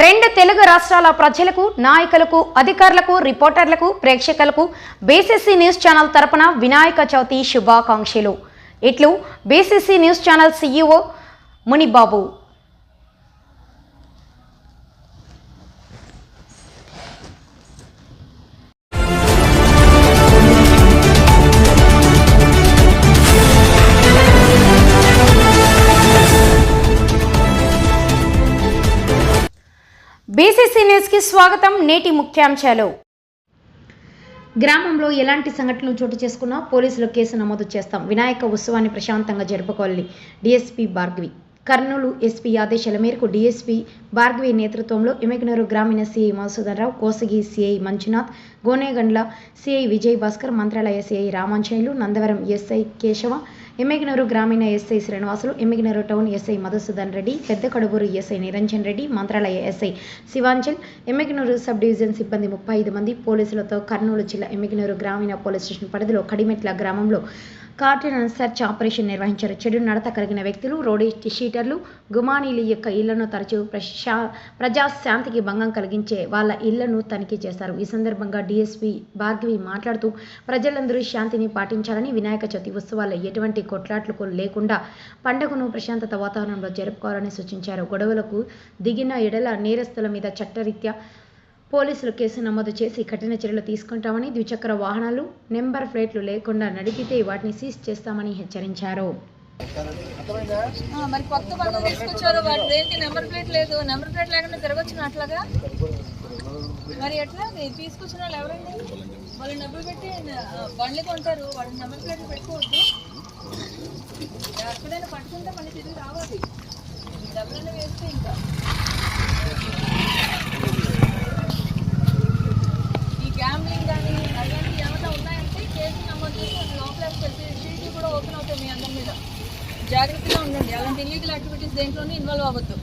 రెండు తెలుగు రాష్ట్రాల ప్రజలకు నాయకులకు అధికారులకు రిపోర్టర్లకు ప్రేక్షకులకు బీసీసీ న్యూస్ ఛానల్ తరపున వినాయక చవితి శుభాకాంక్షలు. ఇట్లు BCC news channel CEO Munibabu. BCC న్యూస్కి స్వాగతం నేటి ముఖ్యాంశాలు. గ్రామంలో ఎలాంటి సంఘటనలు చోటు చేసుకున్నా పోలీసులు కేసు నమోదు చేస్తాం. వినాయక ఉత్సవాన్ని ప్రశాంతంగా జరుపుకోవాలి. డిఎస్పీ భార్గవి. కర్నూలు ఎస్పీ ఆదేశాల మేరకు డీఎస్పీ భార్గవి నేతృత్వంలో ఎమ్మెగనూరు గ్రామీణ CI Madhusudanarao Kosigi CI Manjunath Gonegandla CI Vijay Bhaskar Mantralaya CI Ramanjaneyulu Nandavaram SI Keshava Emmiganur గ్రామీణ SI Srinivasulu Emmiganur town SI Madhusudan Reddy Pedda Kadubur SI Niranjan Reddy Mantralaya SI Shivanchal Emmiganur sub division సిబ్బంది ముప్పై ఐదు మంది పోలీసులతో కర్నూలు జిల్లా ఎమ్మెగనూరు గ్రామీణ police station పరిధిలో కడిమెట్ల గ్రామంలో కార్డినల్ సెర్చ్ ఆపరేషన్ నిర్వహించారు. చెడు నడత కలిగిన వ్యక్తులు రోడీ షీటర్లు గుమానీలు యొక్క ఇళ్ళను తరచూ ప్రశా ప్రజాశాంతికి భంగం కలిగించే వాళ్ళ ఇళ్ళను తనిఖీ చేశారు. ఈ సందర్భంగా డిఎస్పి భార్గవి మాట్లాడుతూ ప్రజలందరూ శాంతిని పాటించాలని వినాయక చవితి ఉత్సవాల్లో ఎటువంటి కొట్లాట్లకు లేకుండా పండుగను ప్రశాంతత వాతావరణంలో జరుపుకోవాలని సూచించారు. గొడవలకు దిగిన ఎడల నేరస్తుల మీద చట్టరీత్యా పోలీసులు కేసు నమోదు చేసి కఠిన చర్యలు తీసుకుంటామని ద్విచక్ర వాహనాలు నెంబర్ ప్లేట్లు లేకుండా నడిపితే వాటిని సీజ్ చేస్తామని హెచ్చరించారు. మరి కొత్త బండ్లు తీసుకొచ్చారు వాటి దేనికి నెంబర్ ప్లేట్ లేదు. నెంబర్ ప్లేట్ లేకుండా తిరగచ్చు అట్లాగా? మరి ఎట్లా? తీసుకొచ్చిన వాళ్ళు ఎవరండి? వాళ్ళు డబ్బులు పెట్టి బండ్లు కొంటారు. వాళ్ళకి నెంబర్ ప్లేట్లు పెట్టుకోవద్దు. ఎక్కడైనా పట్టుకుంటే మళ్ళీ తిరిగి రావాలి. డబ్బులన్నీ వేస్తే ఇంకా. జాగ్రత్తగా ఉండండి. అలాంటి ఇల్లీగల్ యాక్టివిటీస్ దేంట్లోనే ఇన్వాల్వ్ అవ్వద్దు.